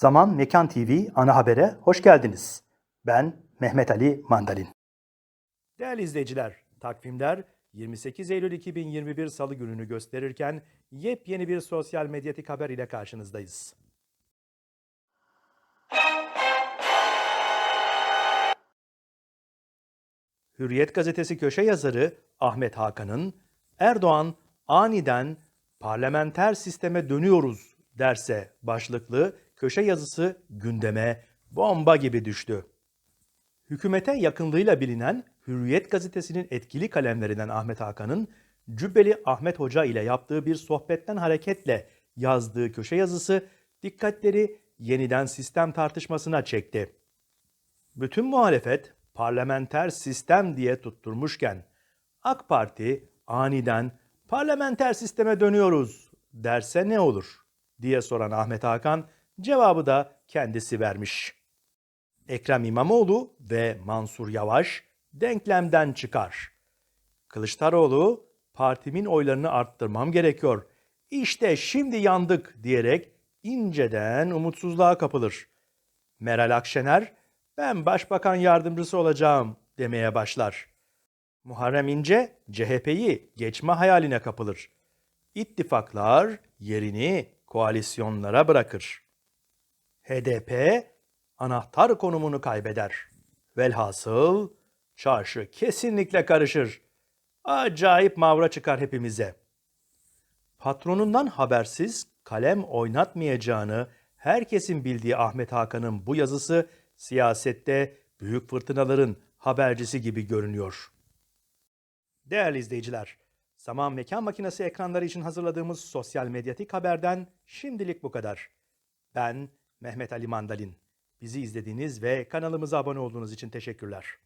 Zaman Mekan TV ana habere hoş geldiniz. Ben Mehmet Ali Mandalin. Değerli izleyiciler, takvimler 28 Eylül 2021 Salı gününü gösterirken yepyeni bir sosyal medyatik haber ile karşınızdayız. Hürriyet gazetesi köşe yazarı Ahmet Hakan'ın Erdoğan aniden parlamenter sisteme dönüyoruz derse başlıklı köşe yazısı gündeme bomba gibi düştü. Hükümete yakınlığıyla bilinen Hürriyet gazetesinin etkili kalemlerinden Ahmet Hakan'ın Cübbeli Ahmet Hoca ile yaptığı bir sohbetten hareketle yazdığı köşe yazısı dikkatleri yeniden sistem tartışmasına çekti. Bütün muhalefet parlamenter sistem diye tutturmuşken AK Parti aniden parlamenter sisteme dönüyoruz derse ne olur diye soran Ahmet Hakan cevabı da kendisi vermiş. Ekrem İmamoğlu ve Mansur Yavaş denklemden çıkar. Kılıçdaroğlu partimin oylarını arttırmam gerekiyor. İşte şimdi yandık diyerek inceden umutsuzluğa kapılır. Meral Akşener ben başbakan yardımcısı olacağım demeye başlar. Muharrem İnce CHP'yi geçme hayaline kapılır. İttifaklar yerini koalisyonlara bırakır. HDP anahtar konumunu kaybeder. Velhasıl çarşı kesinlikle karışır. Acayip mavra çıkar hepimize. Patronundan habersiz kalem oynatmayacağını herkesin bildiği Ahmet Hakan'ın bu yazısı siyasette büyük fırtınaların habercisi gibi görünüyor. Değerli izleyiciler, Zaman Mekan Makinesi ekranları için hazırladığımız sosyal medyatik haberden şimdilik bu kadar. Ben Mehmet Ali Mandalin. Bizi izlediğiniz ve kanalımıza abone olduğunuz için teşekkürler.